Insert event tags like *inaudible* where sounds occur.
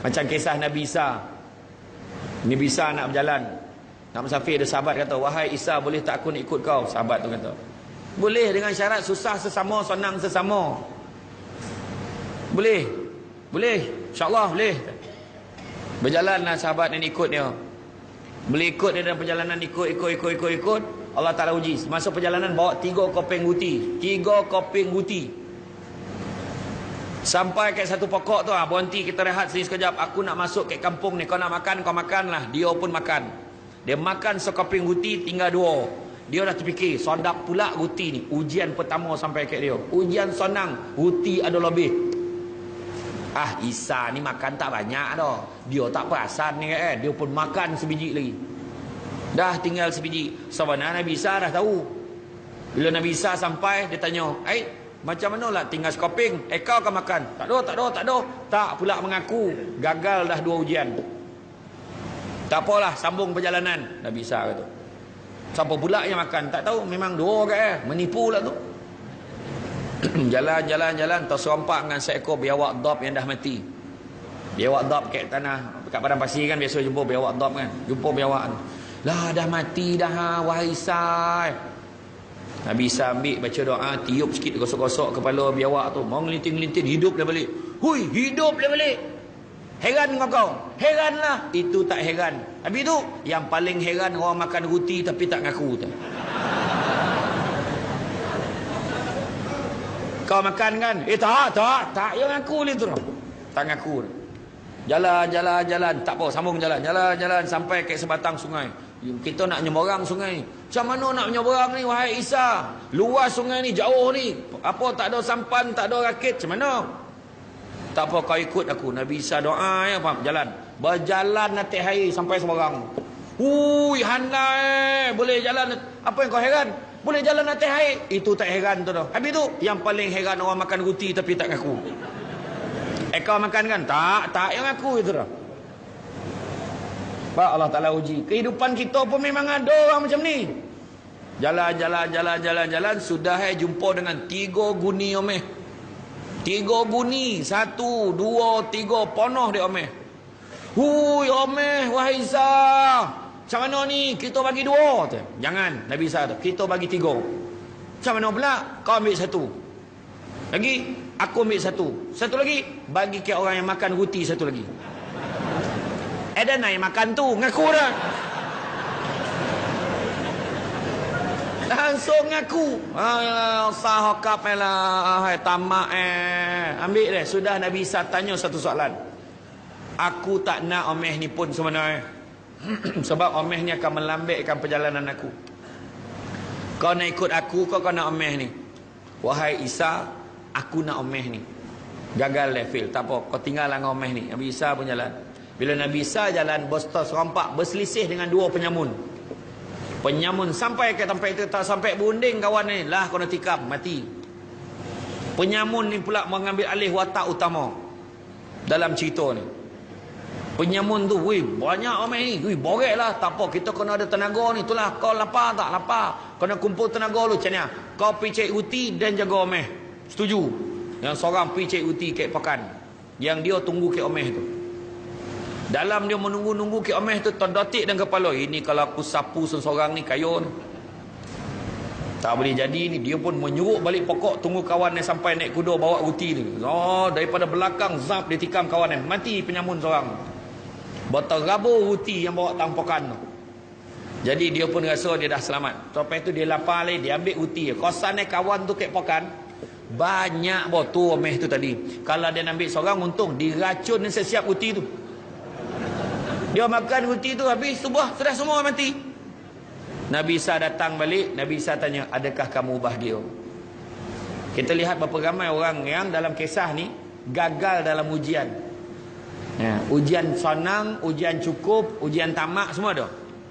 Macam kisah Nabi Isa. Nabi Isa nak berjalan. Nak musafir ada sahabat kata, "Wahai Isa, boleh tak aku nak ikut kau?" Sahabat tu kata. Boleh dengan syarat susah sesama, senang sesama. Boleh. Boleh. InsyaAllah boleh. Berjalanlah sahabat yang ikut dia. Boleh ikut dia dalam perjalanan ikut, ikut, ikut, ikut, ikut. Allah Ta'ala uji. Masa perjalanan bawa tiga kopeng guti. Tiga kopeng guti. Sampai ke satu pokok tu ah berhenti kita rehat sini sekejap. Aku nak masuk ke kampung ni. Kau nak makan, kau makanlah. Dia pun makan. Dia makan sekoping guti tinggal dua. Dia dah terfikir, sodak pula guti ni. Ujian pertama sampai ke dia. Ujian senang, guti ada lebih. Ah Isa ni makan tak banyak dah. Dia tak perasan ni kan. Dia pun makan sebiji lagi. Dah tinggal sebiji. Sebenarnya Nabi Isa dah tahu. Bila Nabi Isa sampai, dia tanya, "Eh, macam mana lah tinggal skoping? Eh kau akan makan?" "Tak ada, tak ada, tak ada." Tak pula mengaku. Gagal dah dua ujian. Tak apalah, sambung perjalanan. Nabi Isa kata. Siapa pula yang makan? Tak tahu, memang dua ke eh. Menipu lah tu. *clears throat* jalan, jalan, jalan. Terserompak dengan seekor biawak dop yang dah mati. Biawak dop kat tanah, kat padang pasir kan biasa jumpa biawak dop kan. Jumpa biawak tu. Lah dah mati dah ha, wahai Isa. Nabi Isa ambil baca doa, tiup sikit gosok-gosok kepala biawak tu. Mau ngelinting-ngelinting, hidup dah balik. Hui, hidup dah balik. Heran kau kau? Heranlah. Itu tak heran. Habis tu, yang paling heran orang makan ruti tapi tak ngaku tu. Kau makan kan? Eh tak, tak, tak. Yang ngaku ni tu. Tak ngaku. Jalan, jalan, jalan. Tak apa, sambung jalan. Jalan, jalan sampai ke sebatang sungai. Kita nak nyeberang sungai. Macam mana nak nyeberang ni, wahai Isa? Luas sungai ni, jauh ni. Apa, tak ada sampan, tak ada rakit. Macam mana? Tak apa, kau ikut aku. Nabi Isa doa, ya, faham? Jalan. Berjalan nanti hari sampai seberang. Hui, handai. Boleh jalan. Apa yang kau heran? Boleh jalan nanti hari. Itu tak heran tu dah. Habis tu, yang paling heran orang makan ruti tapi tak ngaku. Eh kau makan kan? Tak, tak yang ngaku itu dah. Pak Allah Ta'ala uji. Kehidupan kita pun memang ada orang macam ni. Jalan, jalan, jalan, jalan, jalan. Sudah eh jumpa dengan tiga guni omeh. Tiga guni. Satu, dua, tiga. Ponoh dia omeh. Hui omeh, wahai Isa. Macam mana ni? Kita bagi dua. Jangan, Nabi Isa tu. Kita bagi tiga. Macam mana pula? Kau ambil satu. Lagi, aku ambil satu. Satu lagi, bagi ke orang yang makan ruti satu lagi. Eh dah naik makan tu, ngaku dah. Langsung ngaku. Ah, sahakap lah. Hai, tamak eh. Ambil deh. Sudah Nabi Isa tanya satu soalan. Aku tak nak omeh ni pun sebenarnya. *clears throat* Sebab omeh ni akan melambekkan perjalanan aku. Kau nak ikut aku, kau kau nak omeh ni. Wahai Isa, aku nak omeh ni. Gagal level. Tak apa, kau tinggal dengan omeh ni. Nabi Isa pun jalan. Bila Nabi Isa jalan, bostos serompak berselisih dengan dua penyamun. Penyamun sampai ke tempat itu, tak sampai berunding kawan ni. Lah kau nak tikam, mati. Penyamun ni pula mengambil alih watak utama. Dalam cerita ni. Penyamun tu, wih, banyak ramai ni. Wih, borek lah. Tak apa, kita kena ada tenaga ni. Itulah, kau lapar tak? Lapar. Kena kumpul tenaga lu. Macam ni, kau pergi cek uti dan jaga omeh. Setuju? Yang seorang pergi cek uti kek pakan. Yang dia tunggu kek omeh tu. Dalam dia menunggu-nunggu omeh tu, terdotik dan kepala. Ini kalau aku sapu seseorang ni, kayu ni. Tak boleh jadi ni. Dia pun menyuruk balik pokok, tunggu kawan ni sampai naik kuda bawa uti ni. Oh, daripada belakang, zap dia tikam kawan ni. Mati penyamun seorang. Botol rabur ruti yang bawa tampokan tu. Jadi dia pun rasa dia dah selamat. Lepas tu dia lapar lagi, dia ambil uti. Kosan ni kawan tu kek pokan. Banyak botol omeh tu tadi. Kalau dia ambil seorang untung, diracun ni sesiap uti tu. Dia makan uti tu habis subuh, sudah semua mati. Nabi Isa datang balik, Nabi Isa tanya, adakah kamu bahagia? Kita lihat berapa ramai orang yang dalam kisah ni gagal dalam ujian. Ya, ujian senang, ujian cukup, ujian tamak semua ada.